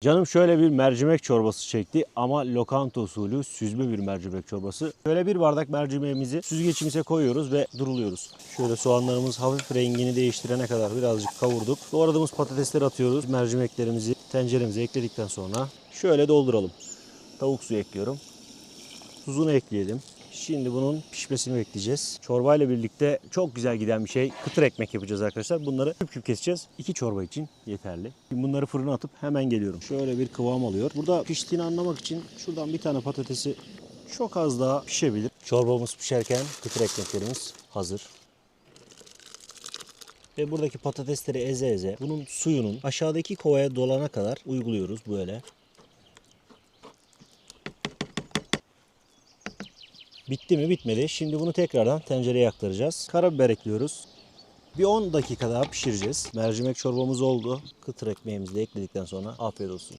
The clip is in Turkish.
Canım şöyle bir mercimek çorbası çekti ama lokanta usulü süzme bir mercimek çorbası. Şöyle bir bardak mercimeğimizi süzgeçimize koyuyoruz ve duruluyoruz. Şöyle soğanlarımız hafif rengini değiştirene kadar birazcık kavurduk. Doğradığımız patatesleri atıyoruz. Mercimeklerimizi tenceremize ekledikten sonra şöyle dolduralım. Tavuk suyu ekliyorum. Tuzunu ekleyelim. Şimdi bunun pişmesini bekleyeceğiz. Çorbayla birlikte çok güzel giden bir şey. Kıtır ekmek yapacağız arkadaşlar. Bunları küp küp keseceğiz. İki çorba için yeterli. Şimdi bunları fırına atıp hemen geliyorum. Şöyle bir kıvam alıyor. Burada piştiğini anlamak için şuradan bir tane patatesi çok az daha pişebilir. Çorbamız pişerken kıtır ekmeklerimiz hazır. Ve buradaki patatesleri eze eze bunun suyunun aşağıdaki kovaya dolana kadar uyguluyoruz böyle. Bitti mi? Bitmedi. Şimdi bunu tekrardan tencereye aktaracağız. Karabiber ekliyoruz. Bir 10 dakika daha pişireceğiz. Mercimek çorbamız oldu. Kıtır ekmeğimizi de ekledikten sonra afiyet olsun.